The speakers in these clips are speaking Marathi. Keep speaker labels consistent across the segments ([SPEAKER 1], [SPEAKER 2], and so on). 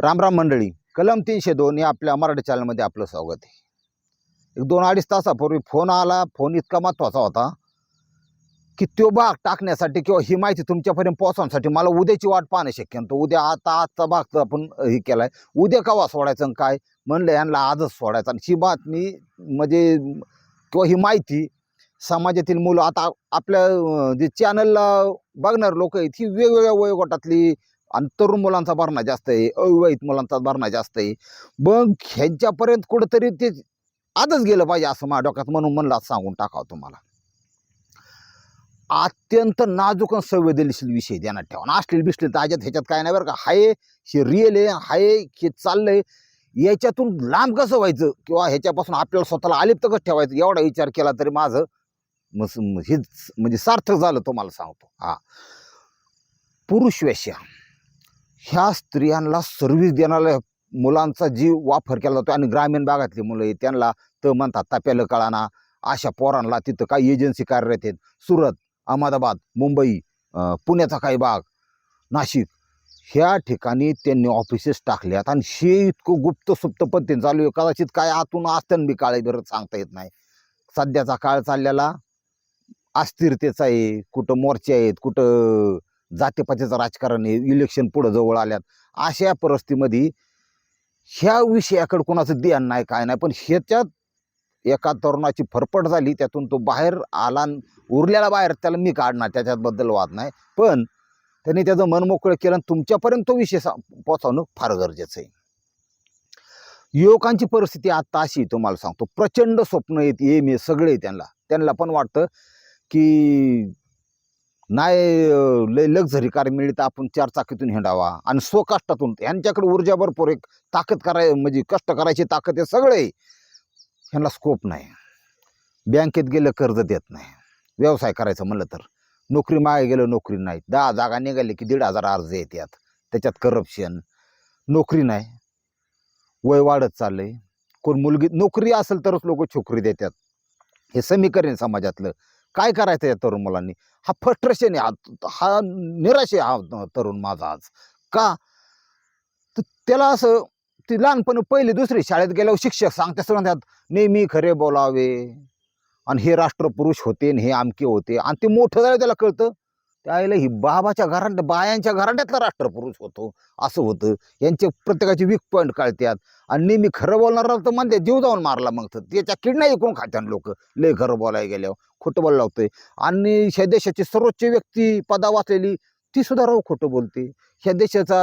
[SPEAKER 1] रामराम मंडळी कलम तीनशे दोन या आपल्या मराठी चॅनलमध्ये आपलं स्वागत आहे. एक दोन अडीच तासापूर्वी फोन आला फोन इतका महत्त्वाचा होता की तो भाग टाकण्यासाठी किंवा ही माहिती तुमच्यापर्यंत पोहोचवण्यासाठी मला उद्याची वाट पाहणं शक्य नव्हतं उद्या आता आजचा भाग तर आपण हे केला आहे उद्या कवा सोडायचं आणि काय? म्हणलं यांना आजच सोडायचं. आणि ही बातमी म्हणजे किंवा ही माहिती समाजातील मुलं आता आपल्या जे चॅनलला बघणार लोक आहेत ही वेगवेगळ्या वयोगटातली आणि तरुण मुलांचा भरणा जास्त आहे अविवाहित मुलांचा भरणा जास्त आहे. मग ह्यांच्यापर्यंत कुठंतरी ते आजच गेलं पाहिजे असं माझ्या डोक्यात म्हणून म्हणलं आज सांगून टाकावं तुम्हाला. अत्यंत नाजूक आणि संवेदनशील विषय ध्यानात ठेवा. असलेली बिसलेली ताज्यात ह्याच्यात काय नाही बरं का. हाय हे रिअल आहे हाय हे चाललंय. याच्यातून लांब कसं व्हायचं? किंवा ह्याच्यापासून आपल्याला स्वतःला अलिप्त कसं ठेवायचं? एवढा विचार केला तरी माझं मस हेच म्हणजे सार्थक झालं तुम्हाला सांगतो. हा. पुरुष वेश्या. ह्या स्त्रियांना सर्व्हिस देणाऱ्या मुलांचा जीव वापर केला जातो आणि ग्रामीण भागातली मुलं आहे त्यांना तर म्हणतात ताप्याला कळाना अशा पोरांना तिथं काही एजन्सी कार्यरत आहेत. सुरत अहमदाबाद मुंबई पुण्याचा काही भाग नाशिक ह्या ठिकाणी त्यांनी ऑफिसेस टाकल्यात आणि हे इतकं गुप्त सुप्त पद्धतीने चालू आहे. कदाचित काय आतून असतं बी काळे बरं सांगता येत नाही. सध्याचा काळ चाललेला अस्थिरतेचा आहे कुठं मोर्चे आहेत कुठं जातीपातीचं राजकारण आहे इलेक्शन पुढं जवळ आल्यात. अशा परिस्थितीमध्ये ह्या विषयाकडे कोणाचं ध्यान नाही काय नाही. पण ह्याच्यात एका तरुणाची फरफट झाली त्यातून तो बाहेर आला न उरलेला बाहेर त्याला मी काढणार त्याच्याबद्दल वाद नाही. पण त्यांनी त्याचं मन मोकळं केलं आणि तुमच्यापर्यंत तो विषय सा- पोचवणं फार गरजेचं आहे. युवकांची परिस्थिती आत्ता अशी आहे, तुम्हाला सांगतो. प्रचंड स्वप्न आहेत एम ए सगळे त्यांना. त्यांना पण वाटतं की नाही लय लक्झरी कार मिळत तर आपण चार चाकीतून हिंडावा. आणि स्वकष्टातून यांच्याकडे ऊर्जा भरपूर एक ताकद कराय म्हणजे कष्ट करायची ताकद आहे सगळे. ह्यांना स्कोप नाही. बँकेत गेलं कर्ज देत नाही. व्यवसाय करायचं म्हणलं तर. नोकरी मागे गेलं नोकरी नाही. दहा जागा निघाले की दीड हजार अर्ज येतात त्याच्यात करप्शन नोकरी नाही. वय वाढत चाललंय. कोण मुलगी नोकरी असेल तरच लोक छोकरी देतात. हे समीकरण समाजातलं. काय करायचं या तरुण मुलांनी? हा फ्रस्ट्रेशन आहे. हा- हा निराश आहे हा तरुण माझा आज. का? तर त्याला असं ती लहानपणी पहिली दुसरी शाळेत गेल्यावर शिक्षक सांगते सांगतात नेहमी खरे बोलावे. आणि हे राष्ट्रपुरुष होते आणि हे आमके होते. आणि ते मोठं झालं त्याला कळतं त्याला ही बाबाच्या घरात बायांच्या घरांड्यातला राष्ट्रपुरुष होतो. असं होतं. यांचे प्रत्येकाचे वीक पॉईंट कळतात आणि नेहमी खरं बोलणार तर म्हणते जीव जाऊन मारला मग तर. त्याच्या किडण्या ऐकून खात्यान लोक. लय खरं बोलायला गेल्यावर. खोटं बोलायला लावतोय. आणि ह्या देशाची सर्वोच्च व्यक्ती पदा वाचलेली ती सुद्धा राव खोटं बोलते. ह्या देशाचा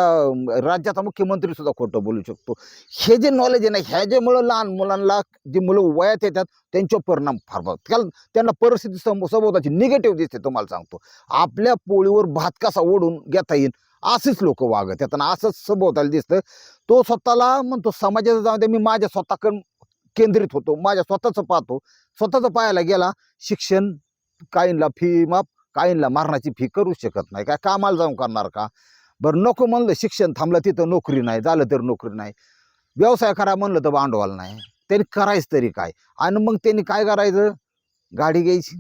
[SPEAKER 1] राज्याचा मुख्यमंत्री सुद्धा खोटं बोलू शकतो. हे जे नॉलेज आहे ना ह्या जे मुलं लहान मुलांना जी मुलं वयात येतात त्यांच्यावर परिणाम फार बघ कारण त्यांना परिस्थिती सम सभोवताची निगेटिव्ह दिसते तुम्हाला सांगतो. आपल्या पोळीवर भात कसा ओढून घेता येईल असेच लोक वागत येतात असंच सभोवताला दिसतं. तो स्वतःला म्हणतो समाजाचा जाऊ दे मी माझ्या स्वतःकडून केंद्रित होतो. माझ्या स्वतःचं पाहतो. स्वतःचं पाहायला गेला शिक्षण काहींना फी माफ काहींना मारण्याची फी करू शकत नाही. काय कामाला जाऊन करणार का? बरं नको म्हणलं शिक्षण थांबलं तिथं नोकरी नाही झालं तर नोकरी नाही. व्यवसाय करा म्हणलं तर भांडवल नाही. त्यांनी करायचं तरी काय? आणि मग त्यांनी काय करायचं? गाडी घ्यायची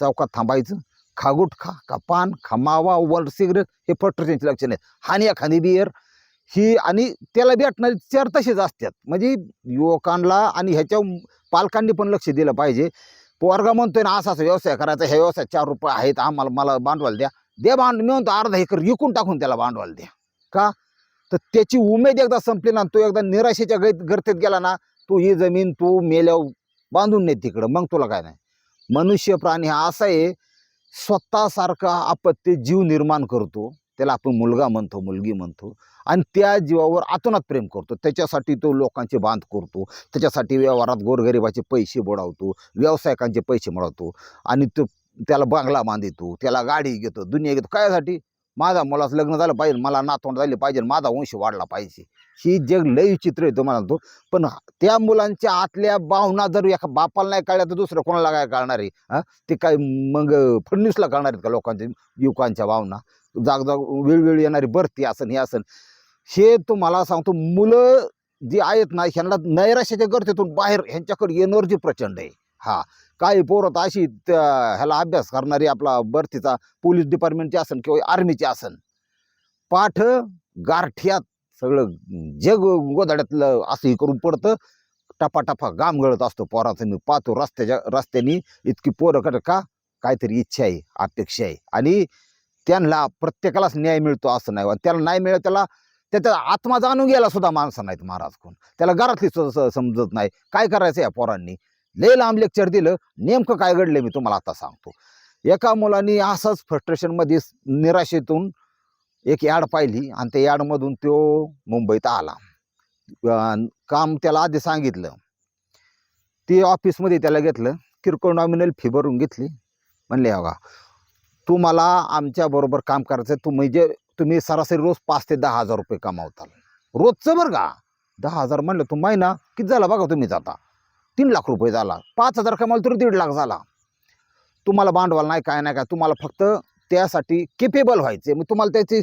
[SPEAKER 1] चौकात थांबायचं. खा गुटखा का पान खा मावा वर सिगरेट हे फट्टरचे लक्षण नाही. हानी एखादी बियर ही आणि त्याला भेटणारी चार तसेच असतात. म्हणजे युवकांना आणि ह्याच्या पालकांनी पण लक्ष दिलं पाहिजे. पोरगा म्हणतोय ना असा असा व्यवसाय करायचा ह्या व्यवसाय चार रुपये आहेत आम्हाला मला भांडवल द्या. दे भांड मी म्हणतो अर्धा एकर विकून टाकून त्याला भांडवल द्या. का? तर त्याची उमेद एकदा संपली ना तो एकदा निराशेच्या गै गर्तेत गेला ना तो ही जमीन तू मेल्यावर बांधून ने तिकडं. मग तुला काय नाही. मनुष्य प्राणी हा असा आहे स्वतःसारखा आपत्ती जीव निर्माण करतो. त्याला आपण मुलगा म्हणतो मुलगी म्हणतो. आणि त्या जीवावर आतोनात प्रेम करतो. त्याच्यासाठी तो लोकांचे बांध करतो. त्याच्यासाठी व्यवहारात गोरगरिबाचे पैसे बुडावतो. व्यावसायिकांचे पैसे मिळवतो. आणि तो त्याला बांगला बांधितो. त्याला गाडी घेतो. दुनिया घेतो. कायसाठी माझा मुलाचं लग्न झालं पाहिजे. मला नातवंड झाले पाहिजे. माझा वंश वाढला पाहिजे. ही जग लय विचित्र आहे मला म्हणतो पण त्या मुलांच्या आतल्या भावना जर एका बापाला नाही कळल्या तर दुसरं कोणाला काय कळणार आहे? हां? ते काय मग फडणवीसला कळणार आहेत का लोकांच्या युवकांच्या भावना? जागजाग वेळवेळी येणारी भरती असन हे असन. हे तुम्हाला सांगतो मुलं जी आहेत ना ह्यांना नैराश्याच्या गर्तेतून बाहेर ह्यांच्याकडे एनर्जी प्रचंड आहे. हा काही पोरं अशी त्या- ह्याला अभ्यास करणारी आपला भरतीचा पोलीस डिपार्टमेंटची असन किंवा आर्मीची असन. पाठ गारठ्यात सगळं जग गोदाड्यातलं असं हे करून पडतं. टपा टपा घाम गळत असतो पोराचं. मी पाहतो रस्त्याच्या रस्त्यानी इतकी पोरं कर का काहीतरी इच्छा आहे अपेक्षा आहे. आणि त्यांना प्रत्येकालाच न्याय मिळतो असं नाही. त्याला नाही मिळत त्याला त्याचा आत्मा जाणून गेला सुद्धा माणसं नाहीत महाराज कोण. त्याला घरातली समजत नाही. काय करायचं या पोरांनी? लय लांब लेक्चर दिलं. नेमकं काय घडलं मी तुम्हाला आता सांगतो. एका मुलांनी असंच फ्रस्ट्रेशनमध्ये निराशेतून एक याड पाहिली आणि त्या याडमधून तो मुंबईत आला. काम त्याला आधी सांगितलं. ते ऑफिसमध्ये त्याला घेतलं. किरकोळ नॉमिनल फी भरून घेतली. म्हणले तुम्हाला आमच्याबरोबर काम करायचं आहे. तुम्ही जे तुम्ही सरासरी रोज पाच ते दहा हजार रुपये कमावताल. रोजचं बरं का? दहा हजार म्हणलं तू महिना किती झाला बघा तुम्ही जाता? तीन लाख रुपये झाला. पाच हजार कमाल तरी दीड लाख झाला. तुम्हाला भांडवल नाही काय नाही काय. तुम्हाला फक्त त्यासाठी केपेबल व्हायचे मग तुम्हाला त्याचे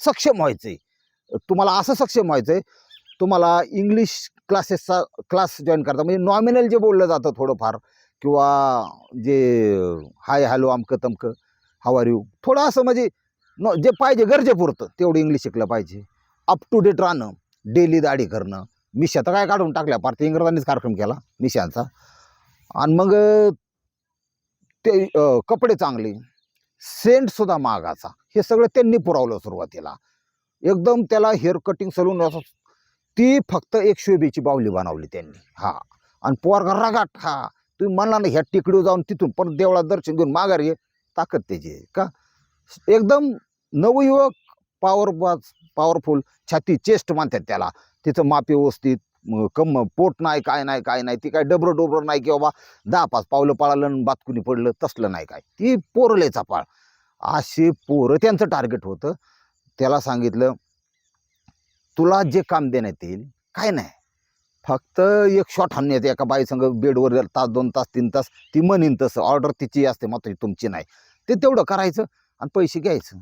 [SPEAKER 1] सक्षम व्हायचे तुम्हाला असं सक्षम व्हायचं आहे तुम्हाला इंग्लिश क्लासेसचा क्लास जॉईन करता. म्हणजे नॉमिनल जे बोललं जातं थोडंफार किंवा जे हाय हॅलो अमकं तमकं हाव आर यू थोडं असं म्हणजे न जे पाहिजे गरजेपुरतं तेवढं इंग्लिश शिकलं पाहिजे. अप टू डेट राहणं डेली दाढी करणं. मिशा तर काय काढून टाकल्या पार ते इंग्रजांनीच कार्यक्रम केला मिशांचा. आणि मग ते कपडे चांगले सेंटसुद्धा मागाचा हे सगळं त्यांनी पुरवलं सुरुवातीला. एकदम त्याला हेअर कटिंग सलून असं ती फक्त एक शोभेची बावली बनवली त्यांनी. हा. आणि पोरगा रगाट हा. तुम्ही म्हणला ना ह्या टिकडीवर जाऊन तिथून परत देवळात दर्शन घेऊन माघार ये. ताकद त्याची आहे. का? एकदम नवयुवक पॉवर पॉवरफुल छाती चेस्ट मानतात त्याला. तिचं माप व्यवस्थित कम पोट नाही काय नाही काय नाही ती काय डबरं डोबरं नाही की बाबा दहा पाच पावलं पाळालं आणि बातकुनी पडलं तसलं नाही काय. ती पोरलेचा पाळ. असे पोरं त्यांचं टार्गेट होतं. त्याला सांगितलं तुला जे काम देण्यात येईल काय नाही. फक्त एक शॉट येते एका बाईसंग बेडवर तास दोन तास तीन तास ती म्हणीन तसं. ऑर्डर तिची असते मात्र तुमची नाही. ते तेवढं करायचं आणि पैसे घ्यायचं.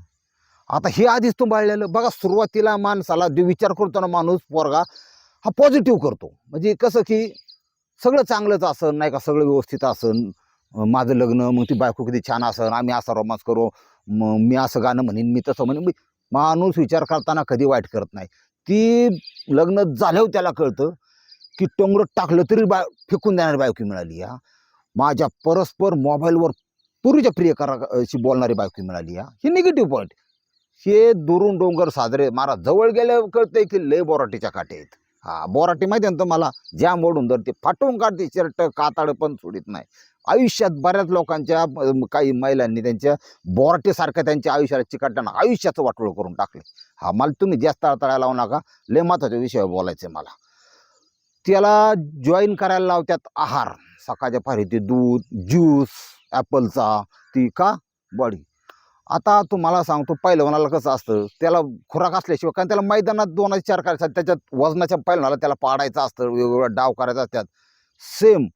[SPEAKER 1] आता हे आधीच तुंबाळलेलं बघा सुरुवातीला माणसाला जो विचार करतो ना माणूस पोरगा हा पॉझिटिव्ह करतो. म्हणजे कसं की सगळं चांगलंच असन नाही का? सगळं व्यवस्थित असन. माझं लग्न मग ती बायको किती छान असन आम्ही असा रोमांस करू. मग मी असं गाणं म्हणेन मी तसं म्हणेन. माणूस विचार करताना कधी वाईट करत नाही. ती लग्न झाल्यावर त्याला कळतं की टोंगर टाकलं तरी बाय फेकून देणारी बायकी मिळाली हा. माझ्या परस्पर मोबाईलवर पूर्वीच्या प्रियकराशी बोलणारी बायको मिळाली या हे निगेटिव्ह पॉईंट हे दुरून डोंगर साजरे मारा जवळ गेल्यावर कळतंय की लय बोराटीच्या काटे आहेत. हा बोराटी माहिती आहे ना मला ज्या मोडून धरते फाटवून काढते शर्ट काताड पण सोडित नाही. आयुष्यात बऱ्याच लोकांच्या काही महिलांनी त्यांच्या बोराटेसारख्या त्यांच्या आयुष्याला चिकटताना आयुष्याचं वाटोळ करून टाकले हा मला तुम्ही जास्त अडथळा लावू नका. लय महत्त्वाच्या विषयावर बोलायचं आहे मला. त्याला जॉईन करायला लावतात आहार. सकाळच्या फारी ते दूध ज्यूस ॲपलचा ती का? बॉडी आता तुम्हाला सांगतो पहिलवानाला कसं असतं त्याला खुराक असल्याशिवाय कारण त्याला मैदानात दोन चार करायचा त्याच्यात वजनाच्या पहिलवानाला त्याला पाडायचं असतं वेगवेगळ्या डाव करायचा असतात. सेम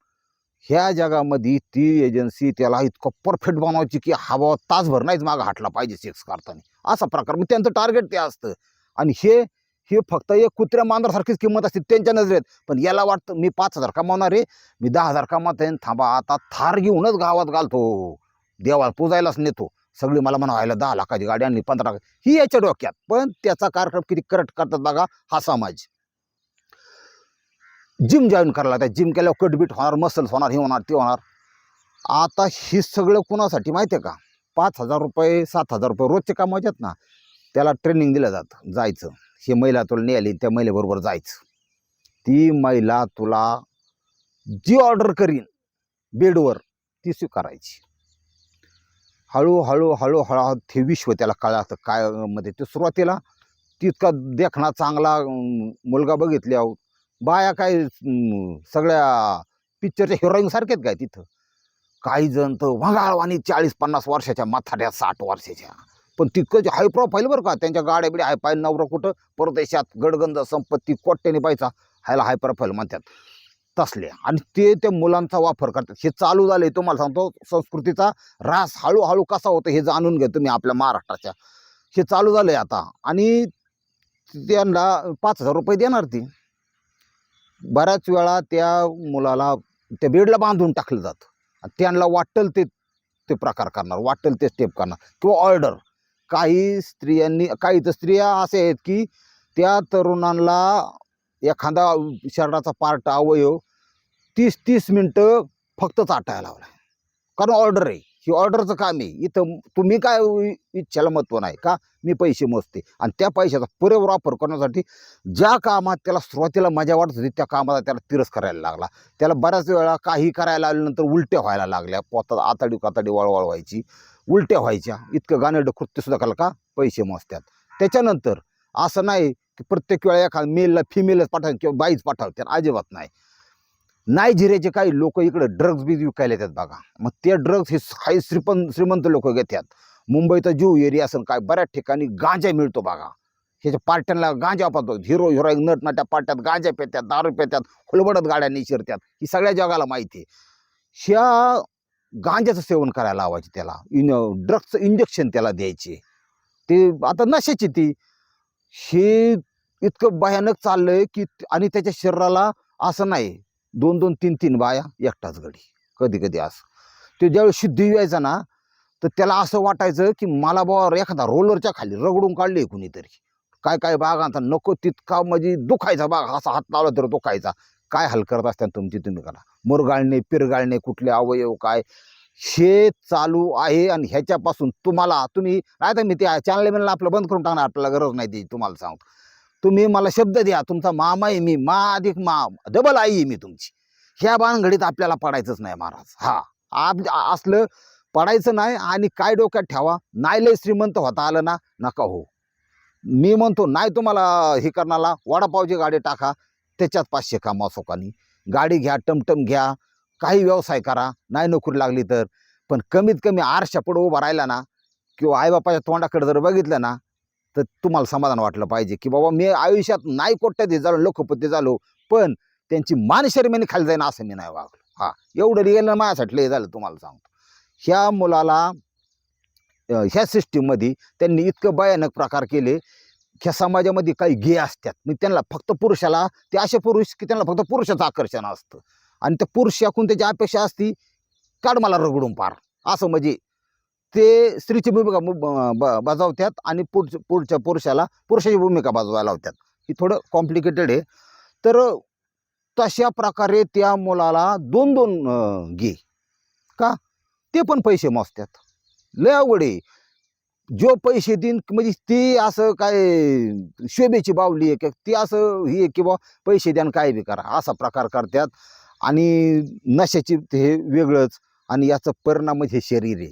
[SPEAKER 1] ह्या जगामध्ये ती एजन्सी त्याला इतकं परफेक्ट बनवायची की हवा तासभर नाहीच मागं हाटला पाहिजे सेक्स करताना. असा प्रकार. मग त्यांचं टार्गेट ते असतं. आणि हे हे फक्त एक कुत्र्या मांजरासारखीच किंमत असते त्यांच्या नजरेत. पण याला वाटतं मी पाच हजार कमावणार आहे मी दहा हजार कमावत आहे थांबा आता थार घेऊनच गावात घालतो. देवाला पूजायलाच नेतो. सगळी मला म्हणायला दहा लाखाची गाडी आणली पंधरा लाख. ही याच्या डोक्यात. पण त्याचा कार्यक्रम किती करट करतात बघा हा समाज. जिम जॉईन करायला त्या जिम केल्यावर कटबीट होणार मसल्स होणार हे होणार ते होणार. आता हे सगळं कुणासाठी माहिती आहे का? पाच हजार रुपये सात हजार रुपये रोजचे कमावतात ना त्याला ट्रेनिंग दिलं जातं जायचं. ही महिला तुला नेली त्या महिलेबरोबर जायचं. ती महिला तुला जी ऑर्डर करीन बेडवर ती स्वीकारायची. हळूहळू हळूहळू ते विश्व त्याला कळतं काय मध्ये ते सुरुवातीला तितका देखणा चांगला मुलगा बघितल्यावर हो. बाया काय सगळ्या पिक्चरच्या हिरोईन काय तिथं? काही जण तर वंगाळवाणी चाळीस पन्नास वर्षाच्या म्हाताऱ्या साठ वर्षाच्या. पण तितकं हाय प्रोफाईल बरं का. त्यांच्या गाड्या बिड्या हाय पाय नवरा कुठं परदेशात गडगंज संपत्ती कोट्याने पाहिजा ह्याला हाय प्रोफाईल म्हणतात. तसले. आणि ते त्या मुलांचा वापर करतात. हे चालू झाले तुम्हाला सांगतो संस्कृतीचा रास हळूहळू कसा होतो हे जाणून घ्या तुम्ही आपल्या महाराष्ट्राच्या. हे चालू झालं आहे आता. आणि त्यांना पाच हजार रुपये देणार ती. बऱ्याच वेळा त्या मुलाला त्या बेडला बांधून टाकलं जातं. आणि त्यांना वाटेल ते ते प्रकार करणार वाटेल ते स्टेप करणार. किंवा ऑर्डर काही स्त्रियांनी काही तर स्त्रिया असे आहेत की त्या तरुणांना एखादा शरीराचा पार्ट अवयव तीस तीस मिनटं फक्त चाटायला लावला कारण ऑर्डर आहे. ही ऑर्डरचं काम आहे. इथं तुम्ही काय इच्छेला महत्त्व नाही का? मी पैसे मोजते. आणि त्या पैशाचा पुरेवर वापर करण्यासाठी ज्या कामात त्याला सुरुवातीला मजा वाटत होती त्या कामाला त्याला तिरस करायला लागला. त्याला बऱ्याच वेळा काही करायला आल्यानंतर उलट्या व्हायला लागल्या. पोतात आताडी काताडी वळवळ व्हायची. उलट्या व्हायच्या. इतकं गाणं कृत्यसुद्धा करायला का? पैसे मोजतात त्याच्यानंतर असं नाही की प्रत्येक वेळा एखाद मेलला फिमेलच पाठव किंवा बाईच पाठवतात. अजिबात नाही. नायजेरियाचे काही लोक इकडं ड्रग्ज बी विकायला येतात बघा. मग ते ड्रग्ज हे काही श्रीपं श्रीमंत लोक घेतात मुंबईचा जीव एरिया असेल काय बऱ्याच ठिकाणी गांजा मिळतो बघा. ह्याच्या पार्ट्यांना गांजा पाहतो हिरो हिरोईन नटनाट्या पार्ट्यात गांजा पेत्यात दारू पेत्यात हुलबडत गाड्या निशिरतात ही सगळ्या जगाला माहिती आहे. ह्या गांज्याचं सेवन करायला लावायचे त्याला. इन ड्रग्सचं इंजेक्शन त्याला द्यायचे. ते आता नशाची ती. हे इतकं भयानक चाललंय की आणि त्याच्या शरीराला असं नाही. दोन दोन तीन तीन बाया एकटाच गडी. कधी कधी असं. ते ज्यावेळी शुद्धी यायचा ना तर त्याला असं वाटायचं की मला बाबा एखादा रोलरच्या खाली रगडून काढले कुणीतरी. काय काय बागांचा नको तितका म्हणजे दुखायचा बाग. असा हात लावला तर दुखायचा. काय हाल करत असतात तुमची तुम्ही करा. मुरगाळणे पिरगाळणे कुठले अवयव काय हे चालू आहे आणि ह्याच्यापासून तुम्हाला तुम्ही नाही तर मी ते चॅनल म्हणलं आपलं बंद करून टाकणार आपल्याला गरज नाही ती तुम्हाला सांगतो तुम्ही मला शब्द द्या तुमचा मामा आहे मी मा अधिक मा डबल आई आहे मी तुमची. ह्या बाणघडीत आपल्याला पडायचंच नाही महाराज. हा आप असलं पडायचं नाही आणि काय डोक्यात ठेवा नाही लय श्रीमंत होता आलं ना नका हो. मी म्हणतो नाही तुम्हाला हे करणारा वडापावची गाडी टाका त्याच्यात पाचशे कामा सोकानी गाडी घ्या टमटम घ्या काही व्यवसाय करा नाही नोकरी लागली तर. पण कमीत कमी आरशा पुढं उभा राहिला ना किंवा आईबापाच्या तोंडाकडे जर बघितलं ना तर तुम्हाला समाधान वाटलं पाहिजे की बाबा मी आयुष्यात नाही कोट्याधी झालो लोकपती झालो पण त्यांची मानशर्मेने खाली जाईन असं मी नाही वागलो. हा एवढं रिअल माझ्यासाठी लय झालं तुम्हाला सांगतो. ह्या मुलाला ह्या सिस्टीममध्ये त्यांनी इतकं भयानक प्रकार केले ह्या समाजामध्ये काही गे असतात म्हणजे त्यांना फक्त पुरुषाला ते असे पुरुष की त्यांना फक्त पुरुषाचं आकर्षण असतं. आणि त्या पुरुषाकडून त्याची अपेक्षा असती काढ मला रगडून पार. असं म्हणजे ते स्त्रीची भूमिका ब- ब- बजावतात आणि पुढच्या पुढच्या पुरुषाला पुरुषाची भूमिका बजवायला लावतात ही थोडं कॉम्प्लिकेटेड आहे. तर तशा प्रकारे त्या मुलाला दोन दोन गे. का? ते पण पैसे मोजतात लय अवघड आहे. जो पैसे देईन म्हणजे ती असं काय शोभेची बावली आहे की? ती असं ही आहे की बा पैसे द्या काय बी करा. असा प्रकार करतात. आणि नशाची हे वेगळंच आणि याचं परिणाम म्हणजे हे शरीर आहे.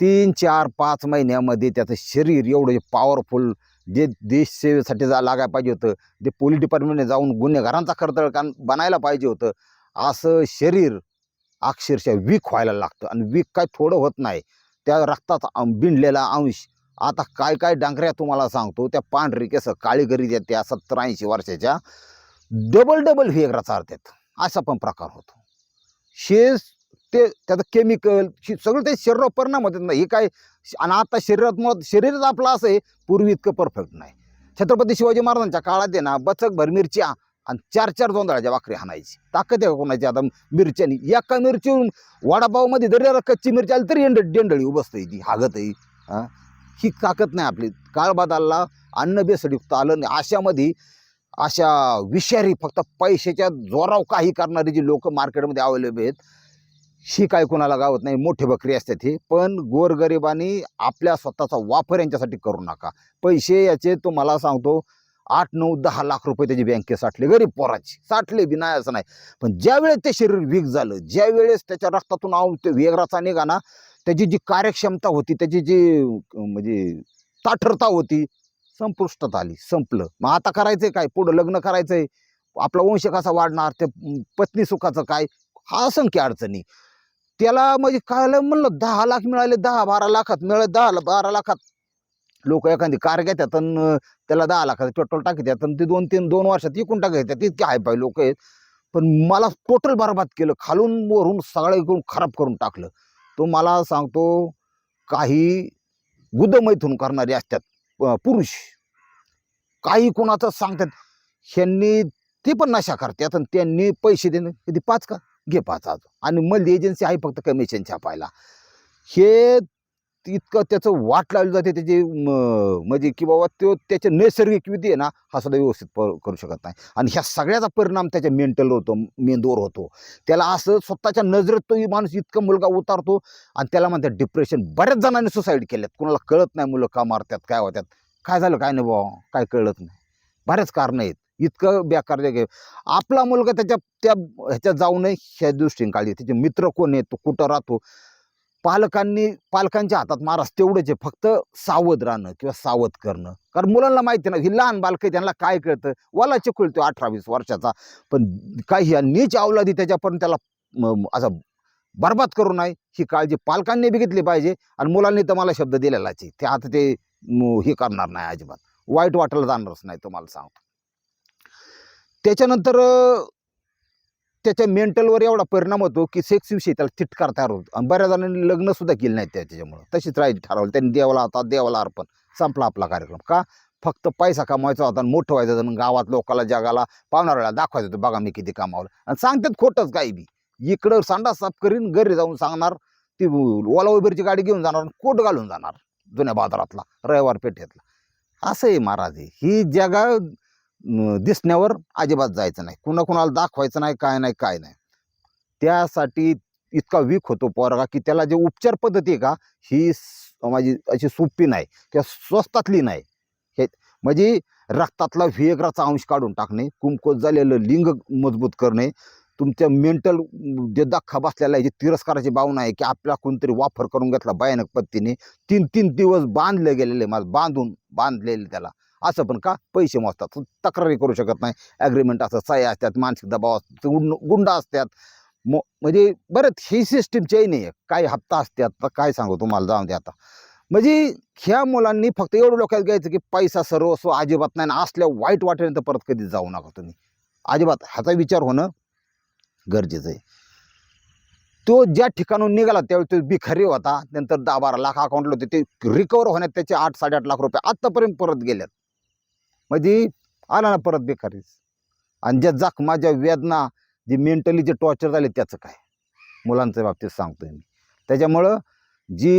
[SPEAKER 1] तीन चार पाच महिन्यामध्ये त्याचं शरीर एवढं पॉवरफुल जे देश सेवेसाठी जा लागायला पाहिजे होतं जे पोलीस डिपार्टमेंटने जाऊन गुन्हेगारांचा खरतळ कान बनायला पाहिजे होतं असं शरीर अक्षरशः वीक व्हायला लागतं. आणि वीक काय थोडं होत नाही. त्या रक्ताचा बिंडलेला अंश. आता काय काय डांगऱ्या तुम्हाला सांगतो त्या पांढरी केस काळी करीत आहेत त्या सत्तर ऐंशी वर्षाच्या. डबल डबल व्हेगरा चालतात असा पण प्रकार होतो. शेष ते त्याचं केमिकल सगळं ते शरीरावर परिणाम होतात. ना हे काय आणि आता शरीरात मग शरीरच आपलं असं आहे पूर्वी इतकं परफेक्ट नाही. छत्रपती शिवाजी महाराजांच्या काळात आहे ना बचक भरमिरच्या आणि चार चार दोंदळाच्या भाकरी हाणायची. ताकद आहे कोणाची आता? मिरच्यानी. एका मिरची वडापावमध्ये जरी कच्ची मिरची आली तरी एंड डेंडळी उभसते ती हागत आहे. ही? ताकद नाही आपली. काळ बदलला अन्न बेसडयुक्त आलं नाही. अशामध्ये अशा विषारी फक्त पैशाच्या जोराव काही करणारी जी लोक मार्केटमध्ये अवेलेबल आहेत ही काय कोणाला गावत नाही. मोठे बकरी असतात हे. पण गोरगरिबांनी आपल्या स्वतःचा वापर यांच्यासाठी करू नका. पैसे याचे तुम्हाला सांगतो आठ नऊ दहा लाख रुपये त्याची बँकेत साठले. गरीब पोराची. साठले बी नाही असं नाही. पण ज्या वेळेस ते शरीर वीक झालं ज्या वेळेस त्याच्या रक्तातून आव ते वेगराचा निघा ना त्याची जी कार्यक्षमता होती त्याची जी म्हणजे ताठरता होती संपुष्टात आली संपलं. मग आता करायचंय काय? पुढं लग्न करायचंय. आपला वंश कसा वाढणार? ते पत्नी सुखाचं काय? हा असंख्य अडचणी. त्याला म्हणजे काय म्हणलं दहा लाख मिळाले दहा बारा लाखात मिळाले दहा ला- बारा लाखात लोक एखादी कार घेतात आणि त्याला दहा लाखाचं पेट्रोल टाकतात आणि ते दोन तीन दोन वर्षात इकून टाकतात इतके हाय पाय लोक आहेत. पण मला टोटल बरबाद केलं. खालून वरून सगळं इकडून खराब करून टाकलं. तो मला सांगतो काही गुदमैथून करणारे असतात पुरुष. काही कोणाचं सांगतात ह्यांनी ते पण नशा करतात आणि त्यांनी पैसे देणं किती पाच का? घे पाच आज. आणि मल्ली एजन्सी आहे फक्त कमिशन छापायला. हे इतकं त्याचं वाट लावली जाते त्याची म्हणजे की बाबा तो त्याच्या नैसर्गिक विधी आहे ना हा सुद्धा व्यवस्थित प- करू शकत नाही. आणि ह्या सगळ्याचा परिणाम त्याच्या मेंटल होतो मेंदूवर होतो. त्याला असं स्वतःच्या नजरेत तोही माणूस इतकं मुलगा उतारतो आणि त्याला म्हणतात डिप्रेशन बऱ्याच जणांनी सुसाईड केल्यात. कुणाला कळत नाही मुलं का मारतात काय होत्यात काय झालं काय नाही बाबा काय कळत नाही. बऱ्याच कारणं आहेत. इतकं बेकार जग आपला मुलगा त्याच्या त्या ह्याच्यात जाऊ नये ह्या दृष्टीने काळजी त्याचे मित्र कोण आहेत तो कुठं राहतो? पालकांनी पालकांच्या हातात महाराज तेवढंच आहे. फक्त सावध राहणं किंवा सावध करणं. कारण मुलांना माहिती ना ही लहान बालकं आहे, त्यांना काय कळतं? वाला चिकुलतो अठरा वीस वर्षाचा. पण काही ह्या नीच अवलादी त्याच्यापर्यंत त्याला असा बरबाद करू नये. ही काळजी पालकांनी बी घेतली पाहिजे आणि मुलांनी तर मला शब्द दिलेलाच आहे. ते आता ते हे करणार नाही अजिबात. वाईट वाटायला जाणारच नाही तुम्हाला सांगतो. त्याच्यानंतर त्याच्या मेंटलवर एवढा परिणाम होतो की सेक्स विषयी त्याला थिटकार तयार होतो. आणि बऱ्याच जणांनी लग्नसुद्धा केलं नाही त्याच्यामुळं. तशीच राहायची ठरवलं त्यांनी देवाला आता देवाला अर्पण. संपला आपला कार्यक्रम. का? फक्त पैसा कमवायचा होता आणि मोठं व्हायचं होतं. आणि गावात लोकाला जगाला पाहुणाऱ्याला दाखवायचं होतं. बघा मी किती कमावलं. आणि सांगतात खोटंच काही बी. इकडं सांडा साफ करीन घरी जाऊन सांगणार. ती ओला उबेरची गाडी घेऊन जाणार आणि कोट घालून जाणार. जुन्या बाजारातला रविवार पेठेतला. असं आहे महाराज हे. ही जगा दिसण्यावर अजिबात जायचं नाही. कुणा कुणाला दाखवायचं नाही काय नाही काय नाही. त्यासाठी इतका वीक होतो पोरगा की त्याला जे उपचार पद्धती आहे का ही स- माझी अशी सोपी नाही. किंवा स्वस्तातली नाही. हे म्हणजे रक्तातला व्हिएग्राचा अंश काढून टाकणे कुमकोत झालेलं लिंग मजबूत करणे तुमच्या मेंटल जे दख्खा बसलेला आहे जे तिरस्काराची भावना आहे की आपला कोणतरी वापर करून घेतला भयानक पद्धतीने तीन तीन दिवस बांधले गेलेले मला बांधून बांधलेले त्याला. असं पण का? पैसे मोजतात. तक्रारी करू शकत नाही. ॲग्रीमेंट असं सह्या असतात मानसिक दबाव असतात गुंड गुंड असतात. मो म्हणजे बरंच ही सिस्टीम नाही आहे. काही हप्ता असतात तर काय सांगू तुम्हाला? जाऊन द्या आता. म्हणजे ह्या मुलांनी फक्त एवढं डोक्यात घ्यायचं की पैसा सर्वस्व अजिबात नाही आणि असल्या वाईट वाटेने तर परत कधी जाऊ नका तुम्ही. अजिबात ह्याचा विचार होणं गरजेचं आहे. तो ज्या ठिकाणून निघाला त्यावेळी तो भिखारी होता. नंतर दहा बारा लाख अकाउंटला होते. ते रिकवर होण्यात त्याचे आठ साडेआठ लाख रुपये आत्तापर्यंत परत गेल्यात म्हणजे आला ना परत बेकारीच आणि ज्या जखमा ज्या वेदना जे मेंटली जे टॉर्चर झाले त्याचं काय? मुलांच्या बाबतीत सांगतोय मी. त्याच्यामुळं जी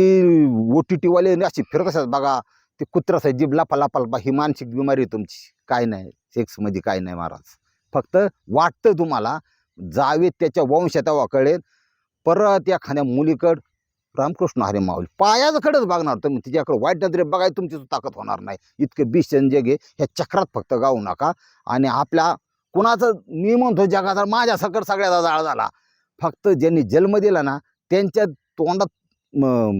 [SPEAKER 1] ओ टी टीवाले अशी फिरत असतात बघा ते कुत्रा साहेब जीभ लापा लापा लापा ही मानसिक बिमारी आहे तुमची. काय नाही सेक्समध्ये काय नाही महाराज. फक्त वाटतं तुम्हाला जावे त्याच्या वंशात कळेल परत एखाद्या मुलीकड रामकृष्ण हरे माऊली पायाजकडेच बघणार तुम्ही तिच्याकडे वाईट नजरे बघाय तुमची ताकद होणार नाही. इतकं बिशन जग आहे ह्या चक्रात फक्त गाऊ नका. आणि आपल्या कुणाचं मी म्हणतो जगाचा माझ्या सकट सगळ्याचा जाळ झाला. फक्त ज्यांनी जन्म दिला ना त्यांच्या तोंडात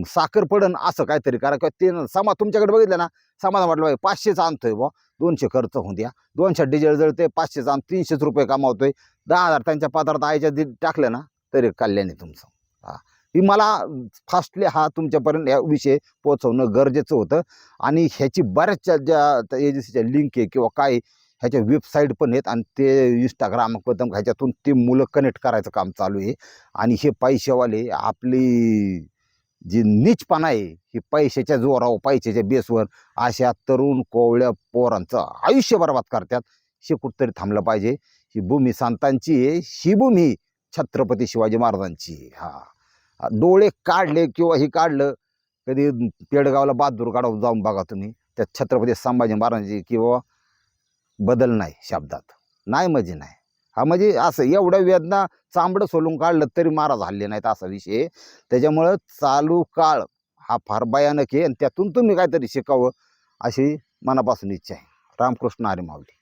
[SPEAKER 1] साखर पडन असं काहीतरी करा. किंवा ते समा तुमच्याकडे बघितलं ना समाज वाटलं पाहिजे पाचशेच आणतोय बा दोनशे खर्च होऊन द्या. दोनशे डिझेल जळते पाचशेच आण तीनशेच रुपये कमावतोय. दहा हजार त्यांच्या पदार्थ आईच्या दि टाकलं ना तरी कल्याण आहे तुमचं. हा. ही मला फास्टली हा तुमच्यापर्यंत या विषय पोचवणं गरजेचं होतं. आणि ह्याची बऱ्याचशा ज्या एजन्सीच्या लिंक आहे किंवा काय ह्याच्या वेबसाईट पण आहेत आणि ते इंस्टाग्राम पदम ह्याच्यातून ते मुलं कनेक्ट करायचं काम चालू आहे. आणि हे पैशेवाले आपली जी नीचपणा आहे ही पैशाच्या जोरावर पैशाच्या बेसवर अशा तरुण कोवळ्या पोरांचं आयुष्य बर्बाद करतात. हे कुठंतरी थांबलं पाहिजे. ही भूमी संतांची आहे ही भूमी छत्रपती शिवाजी महाराजांची आहे. हा. डोळे काढले किंवा हे काढलं कधी पेडगावला बहादूर काढावं जाऊन बघा तुम्ही त्या छत्रपती संभाजी महाराजांची किंवा बदल नाही शब्दात. नाही म्हणजे नाही. हा म्हणजे असं एवढं वेदना चांबडं सोलून काढलं तरी महाराज हल्ले नाहीत असा विषय. त्याच्यामुळं चालू काळ हा फार भयानक आहे आणि त्यातून तुम्ही काहीतरी शिकावं अशी मनापासून इच्छा आहे. रामकृष्ण आरे माऊली.